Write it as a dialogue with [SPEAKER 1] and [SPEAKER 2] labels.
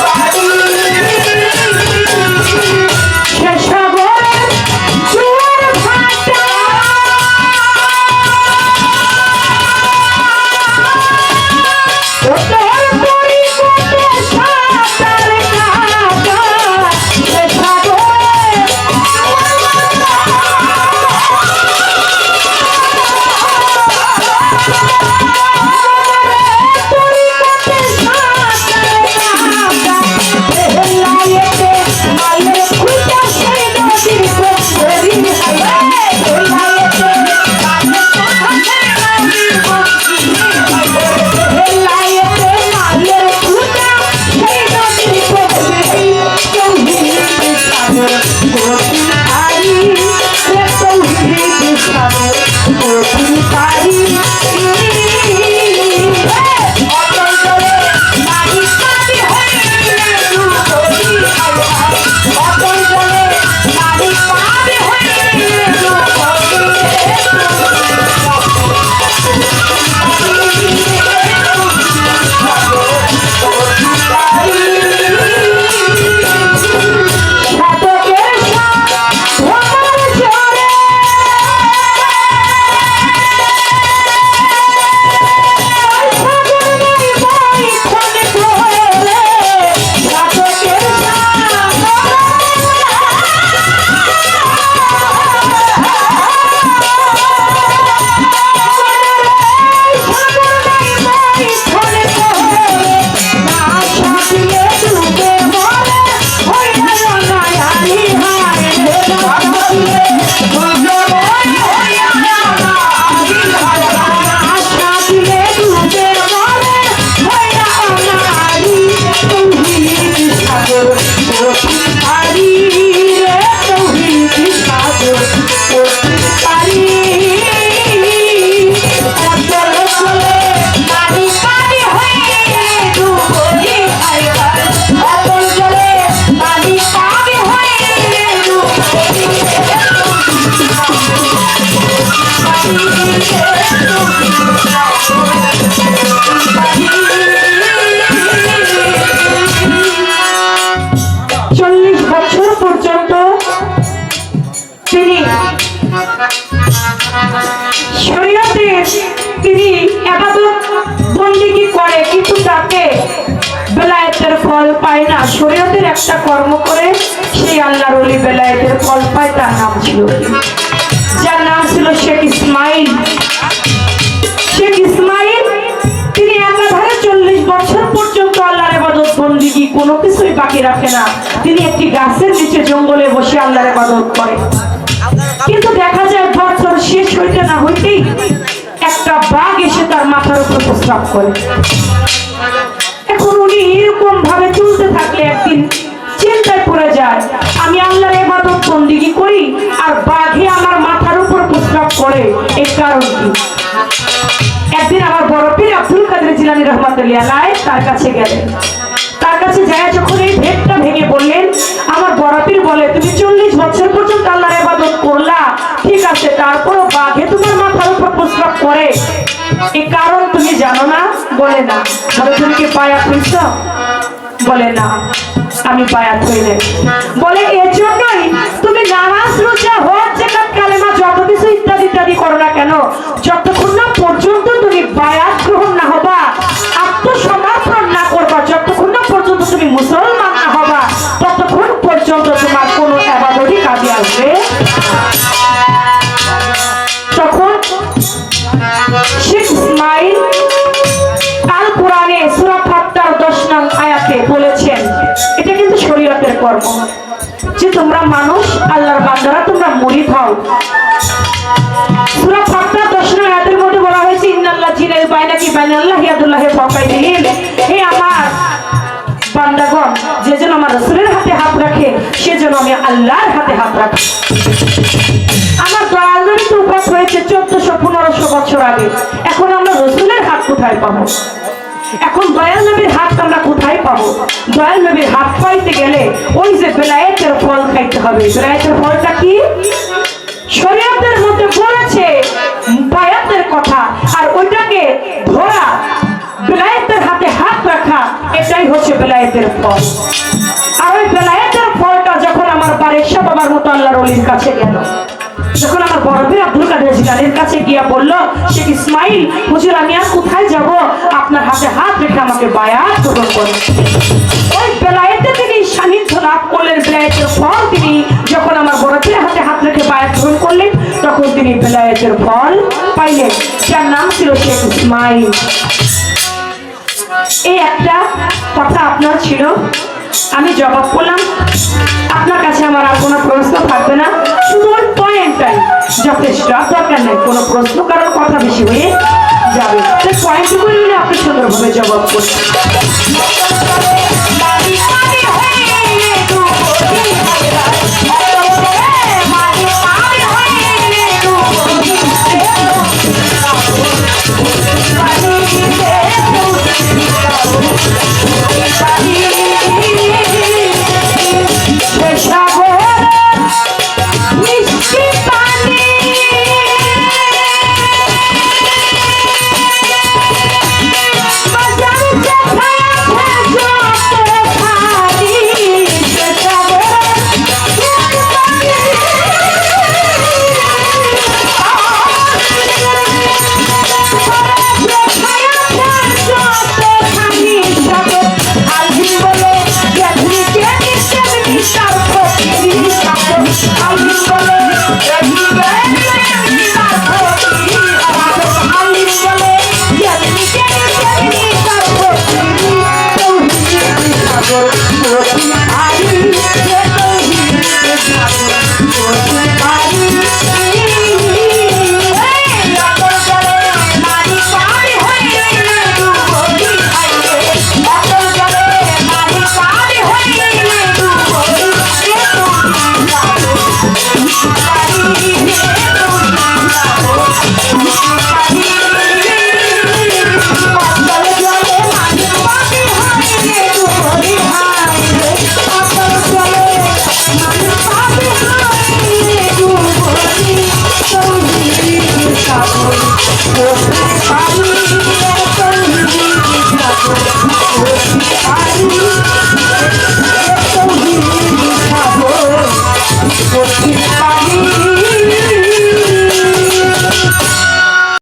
[SPEAKER 1] 拜 拜 চল্লিশ তিনি বন্দিগি করে, কিন্তু তাতে বেলায়েতের ফল পায় না শরীয়তের একটা কর্ম করে, সেই আল্লাহর বেলায়েতের ফল পায়, তার নাম ছিল? যার নাম ছিল শেখ ইসমাইল। শেখ ইসমাইল, তিনি একাধারে চল্লিশ বছর পর্যন্ত আল্লাহর ইবাদত বন্দিগি কোনো কিছুই বাকি রাখে না। তিনি একটি গাছের নিচে জঙ্গলে বসে আল্লাহর ইবাদত করে। কিন্তু দেখা যায় বছর শেষ হইতে না হইতেই একটা বাঘ এসে তার মাথার উপর প্রস্রাব করে। এখন উনি এরকম ভাবে চলতে থাকলে একদিন চিন্তায় পড়ে যায়, আমি আল্লাহর ইবাদত বন্দিগি করি? আর বাঘে করে এই কারণ কি? একদিন আমার বড় পীর আব্দুল কাদের জিলানি রহমাতুল্লাহ আলাই তার কাছে গেলেন। তার কাছে যায়, যখন এই ভেদটা ভেঙে বললেন, আমার বড় পীর বলে, তুমি চল্লিশ বছর পর্যন্ত আল্লাহর ইবাদত করলা। ঠিক আছে, তারপরও বাঘে তোমার মাথার উপর প্রস্রাব করে। এ কারণ তুমি জানো না? বলে না। বলে তুমি কি পায়া খুঁজছ বলে, না। আমি বায়াত হইলে বলে এর জন্যই তুমি নামাজ যে তোমরা মানুষ, আল্লাহর বান্দারা তোমরা মুরিদ হও সূরা ফাত্তার 10 আয়াতের মধ্যে বলা হয়েছে, ইন্নাল্লাহ ইয়াদুল্লাহি ফাওকাইদিল হে আমার বান্দাগণ, যে যেন আমার রাসূলের হাতে হাত রাখে, সে যেন আমি আল্লাহর হাতে হাত রাখি। আমার দয়াল উপাস হয়েছে চোদ্দশো পনেরোশো বছর আগে। এখন আমরা রসুলের হাত কোথায় পাবো? এখন দয়াল নবীর হাত আমরা কোথায় পাবো? দয়াল নবীর হাত পাইতে গেলে ওই যে বেলায়েতের ফল খাইতে হবে। বেলায়েতের ফলটা কি? শরীয়তের মধ্যে বলেছে বায়াতের কথা। আর ওইটাকে ধরা, বেলায়েতের হাতে হাত রাখা, এটাই হচ্ছে বেলায়েতের ফল। আর ওই বেলায়েতের ফলটা যখন আমার বাড়ির সব আমার মতো আল্লাহর অলির কাছে গেল যখন আমার বড় ভাই আব্দুল কাদের জিলানির কাছে গিয়া বলল, শেখ ইসমাইল, হুজুর, আমি আর কোথায় যাব? আপনার হাতে হাত রেখে আমাকে বায়াত গ্রহণ করুন। ওই বেলায়েতে তিনি সান্নিধ্য লাভ করলেন, বেলায়েতের ফল তিনি যখন আমার বড় ভাইয়ের হাতে হাত রেখে বায়াত গ্রহণ করলেন, তখন তিনি বেলায়েতের ফল পাইলেন। যার নাম ছিল শেখ ইসমাইল। এই একটা কথা আপনার ছিল। আমি জবাব করলাম, আপনার কাছে আমার আর কোনো প্রশ্ন থাকবে না। যথেষ্ট আর কোন প্রশ্ন কারোর কথা বেশি হয়ে যাবে সেই পয়েন্টটুকু নিলে আপনি সুন্দরভাবে জবাব করছেন।
[SPEAKER 2] I'm